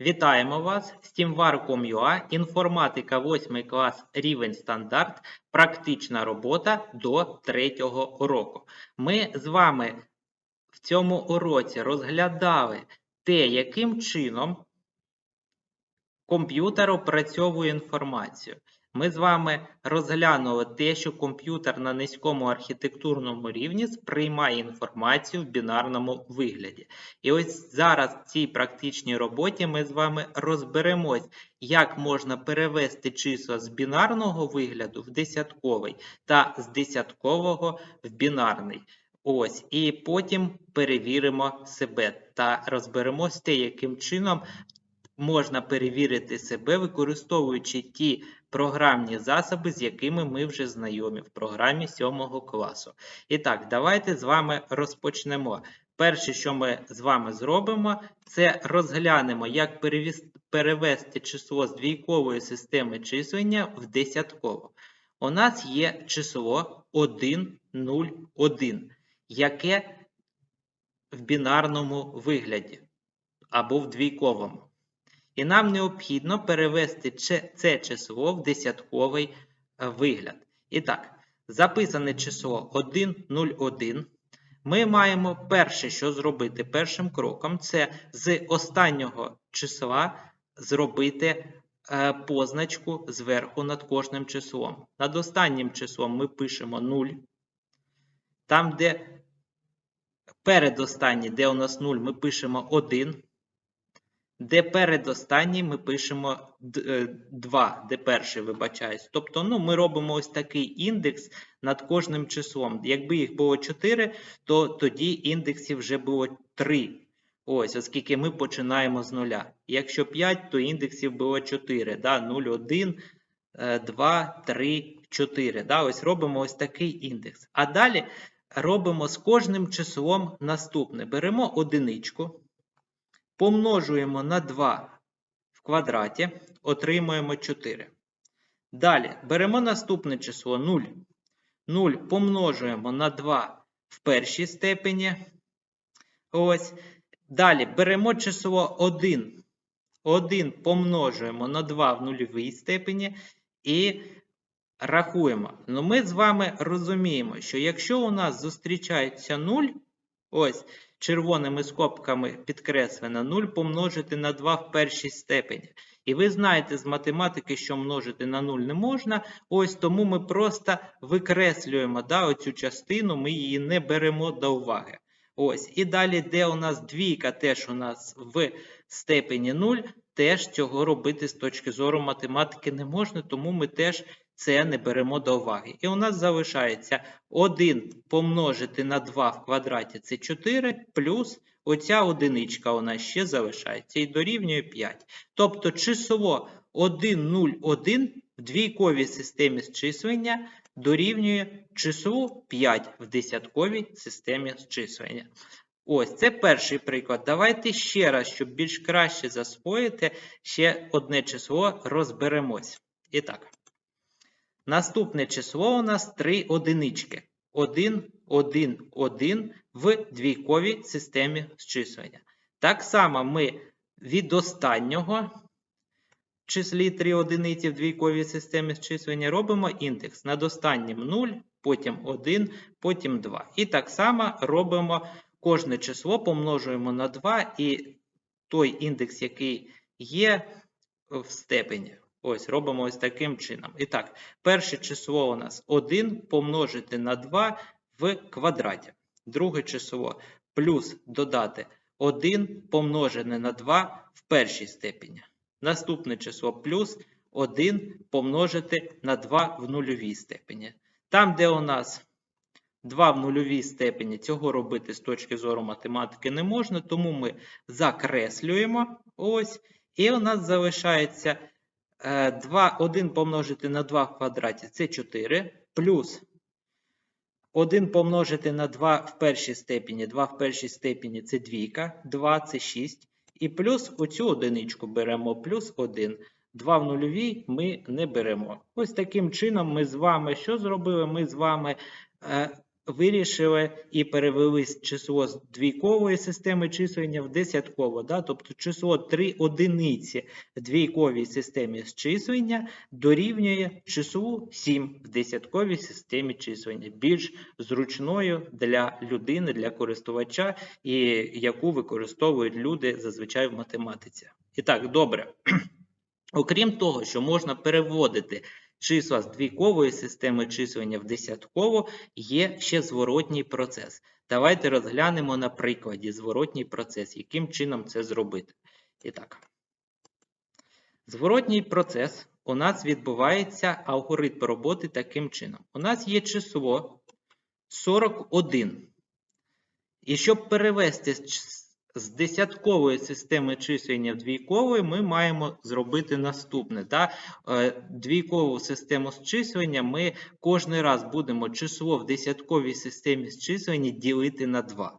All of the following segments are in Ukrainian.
Вітаємо вас! SteamVar.com.ua інформатика 8 клас, рівень стандарт, практична робота до 3 року. Ми з вами в цьому уроці розглядали те, яким чином комп'ютер опрацьовує інформацію. Ми з вами розглянули те, що комп'ютер на низькому архітектурному рівні сприймає інформацію в бінарному вигляді. І ось зараз в цій практичній роботі ми з вами розберемось, як можна перевести числа з бінарного вигляду в десятковий та з десяткового в бінарний. Ось, і потім перевіримо себе та розберемось те, яким чином можна перевірити себе, використовуючи ті програмні засоби, з якими ми вже знайомі в програмі 7 класу. І так, давайте з вами розпочнемо. Перше, що ми з вами зробимо, це розглянемо, як перевести число з двійкової системи числення в десяткову. У нас є число 1, 0, 1, яке в бінарному вигляді або в двійковому. І нам необхідно перевести це число в десятковий е, вигляд. І так, записане число 101. Ми маємо перше, що зробити першим кроком, це з останнього числа зробити е, позначку зверху над кожним числом. Над останнім числом ми пишемо 0. Там, де передостанній, де у нас 0, ми пишемо 1 де передостанній ми пишемо 2, де перший вибачаюсь. Тобто ну, ми робимо ось такий індекс над кожним числом. Якби їх було 4, то тоді індексів вже було 3. Ось, оскільки ми починаємо з нуля. Якщо 5, то індексів було 4. Да? 0, 1, 2, 3, 4. Да? Ось робимо ось такий індекс. А далі робимо з кожним числом наступне. Беремо одиничку помножуємо на 2 в квадраті, отримуємо 4. Далі беремо наступне число 0. 0 помножуємо на 2 в першій степені. Ось. Далі беремо число 1. 1 помножуємо на 2 в нульовій степені і рахуємо. Ну, ми з вами розуміємо, що якщо у нас зустрічається 0, ось, червоними скобками підкреслено 0 помножити на 2 в першій степені. І ви знаєте з математики, що множити на 0 не можна. Ось тому ми просто викреслюємо да, оцю частину, ми її не беремо до уваги. Ось. І далі, де у нас двійка, теж у нас в степені 0, теж цього робити з точки зору математики не можна, тому ми теж це не беремо до уваги. І у нас залишається 1 помножити на 2 в квадраті це 4, плюс оця одиничка у нас ще залишається і дорівнює 5. Тобто число 1, 0, 1 в двійковій системі зчислення дорівнює числу 5 в десятковій системі зчислення. Ось це перший приклад. Давайте ще раз, щоб більш краще засвоїти, ще одне число розберемось. І так. Наступне число у нас 3 одинички. 1, 1, 1 в двійковій системі зчислення. Так само ми від останнього числі 3 одиниці в двійковій системі зчислення робимо індекс. Над останнім 0, потім 1, потім 2. І так само робимо кожне число, помножуємо на 2 і той індекс, який є в степені. Ось, робимо ось таким чином. І так, перше число у нас 1 помножити на 2 в квадраті. Друге число плюс додати 1 помножене на 2 в першій степені. Наступне число плюс 1 помножити на 2 в нульовій степені. Там, де у нас 2 в нульовій степені, цього робити з точки зору математики не можна, тому ми закреслюємо. Ось, і у нас залишається 2, 1 помножити на 2 в квадраті це 4, плюс 1 помножити на 2 в першій степені, 2 в першій степені це двійка, 2 це 6. І плюс оцю одиничку беремо, плюс 1. 2 в нульовій ми не беремо. Ось таким чином ми з вами що зробили? Ми з вами е, вирішили і перевели число з двійкової системи числення в десятково. Да? Тобто число 3 одиниці в двійковій системі числення дорівнює числу 7 в десятковій системі числення, більш зручною для людини, для користувача, і яку використовують люди зазвичай в математиці. І так, добре. Окрім того, що можна переводити числа з двійкової системи числення в десяткову, є ще зворотній процес. Давайте розглянемо на прикладі зворотній процес, яким чином це зробити. І так. Зворотній процес у нас відбувається алгоритм роботи таким чином. У нас є число 41. І щоб перевести з десяткової системи числення в двійкової, ми маємо зробити наступне. Да? Е, Двійкову систему зчислення ми кожен раз будемо число в десятковій системі зчислення ділити на 2.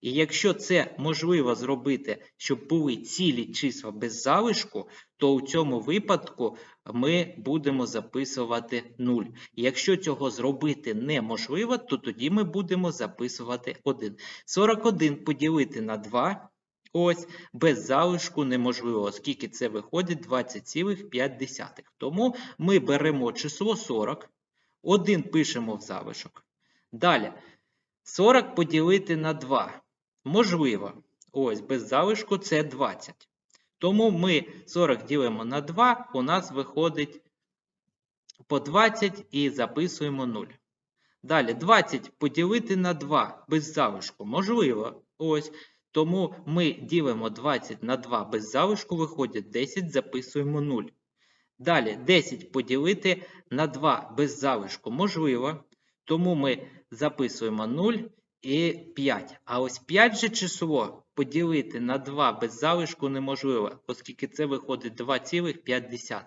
І якщо це можливо зробити, щоб були цілі числа без залишку, то у цьому випадку ми будемо записувати 0. Якщо цього зробити неможливо, то тоді ми будемо записувати 1. 41 поділити на 2. Ось без залишку неможливо, оскільки це виходить 20,5. Тому ми беремо число 40, 1 пишемо в залишок. Далі 40 поділити на 2. Можливо. Ось без залишку це 20. Тому ми 40 ділимо на 2, у нас виходить по 20 і записуємо 0. Далі 20 поділити на 2 без залишку. Можливо. Ось. Тому ми ділимо 20 на 2 без залишку, виходить 10, записуємо 0. Далі 10 поділити на 2 без залишку. Можливо. Тому ми записуємо 0 і 5. А ось 5 же число поділити на 2 без залишку неможливо, оскільки це виходить 2,5.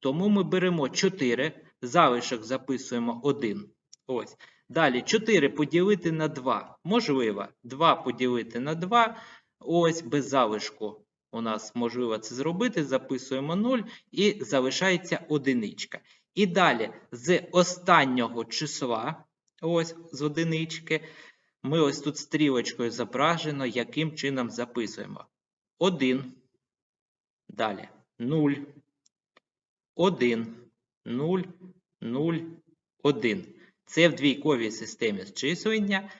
Тому ми беремо 4, залишок записуємо 1. Ось. Далі 4 поділити на 2. Можливо. 2 поділити на 2. Ось без залишку. У нас можливо це зробити. Записуємо 0 і залишається одиничка. І далі з останнього числа, ось з одинички, ми ось тут стрілочкою зображено, яким чином записуємо. 1. Далі 0. 1. 0. 0. 1. Це в двійковій системі зчислення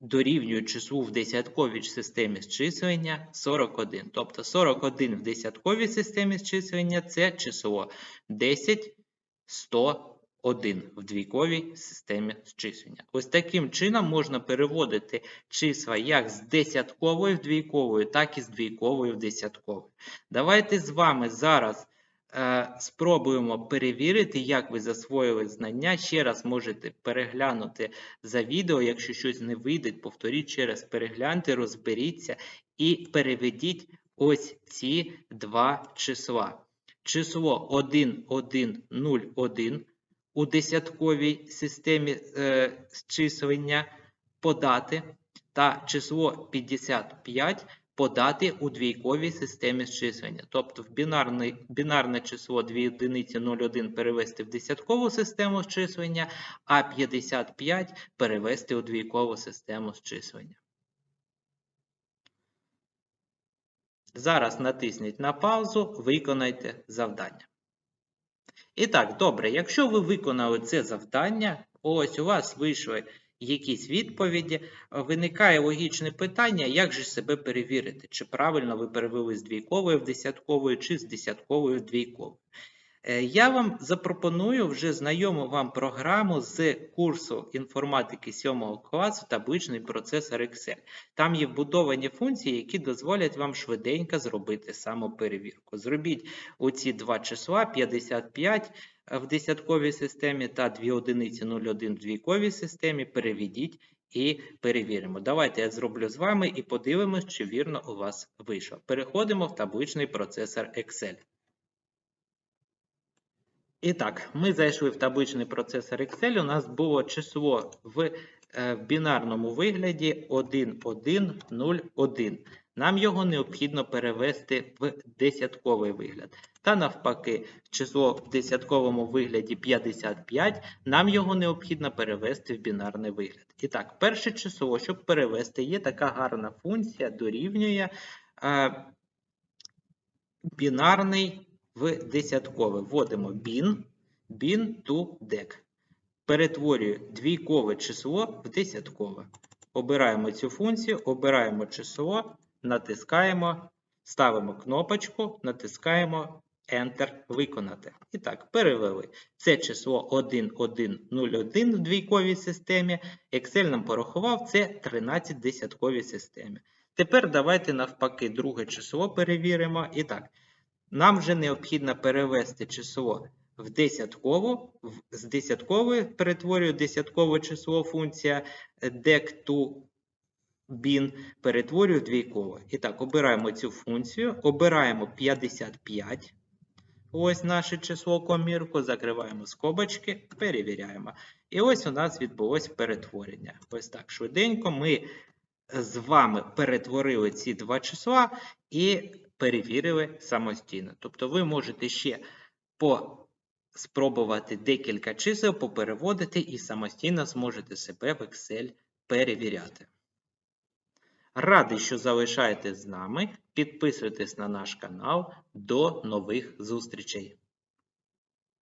дорівнює числу в десятковій системі зчислення 41. Тобто 41 в десятковій системі зчислення це число 10, 101 в двійковій системі зчислення. Ось таким чином можна переводити числа як з десяткової в двійковою, так і з двійкової в десяткову. Давайте з вами зараз е, спробуємо перевірити, як ви засвоїли знання. Ще раз можете переглянути за відео. Якщо щось не вийде, повторіть ще раз, перегляньте, розберіться і переведіть ось ці два числа. Число 1, 1, 0, 1 у десятковій системі е, числення подати та число 55 подати у двійковій системі числення. Тобто в бінарне, бінарне число 2 одиниці 0,1 перевести в десяткову систему числення, а 55 перевести у двійкову систему числення. Зараз натисніть на паузу, виконайте завдання. І так, добре, якщо ви виконали це завдання, ось у вас вийшли якісь відповіді, виникає логічне питання, як же себе перевірити, чи правильно ви перевели з двійкової в десяткової, чи з десяткової в двійкову. Е, Я вам запропоную вже знайому вам програму з курсу інформатики 7 класу табличний процесор Excel. Там є вбудовані функції, які дозволять вам швиденько зробити самоперевірку. Зробіть оці два числа 55 в десятковій системі та 2 одиниці 01 в двійковій системі. Переведіть і перевіримо. Давайте я зроблю з вами і подивимось, чи вірно у вас вийшло. Переходимо в табличний процесор Excel. І так, ми зайшли в табличний процесор Excel. У нас було число в, е, бінарному вигляді 1, 1, 0, 1. нам його необхідно перевести в десятковий вигляд. Та навпаки, число в десятковому вигляді 55, нам його необхідно перевести в бінарний вигляд. І так, перше число, щоб перевести, є така гарна функція, дорівнює е, бінарний в десяткове. Вводимо bin, bin to dec. Перетворюю двійкове число в десяткове. Обираємо цю функцію, обираємо число, натискаємо, ставимо кнопочку, натискаємо Enter виконати. І так, перевели. Це число 1101 в двійковій системі. Excel нам порахував, це 13 в десятковій системі. Тепер давайте навпаки друге число перевіримо. І так, нам вже необхідно перевести число в десяткову, з десяткової перетворюю десяткове число функція dec to bin, перетворюю двійкове. І так, обираємо цю функцію, обираємо 55. Ось наше число комірку, закриваємо скобочки, перевіряємо. І ось у нас відбулось перетворення. Ось так швиденько ми з вами перетворили ці два числа і перевірили самостійно. Тобто ви можете ще по спробувати декілька чисел попереводити і самостійно зможете себе в Excel перевіряти. Радий, що залишаєтесь з нами. Підписуйтесь на наш канал. До нових зустрічей!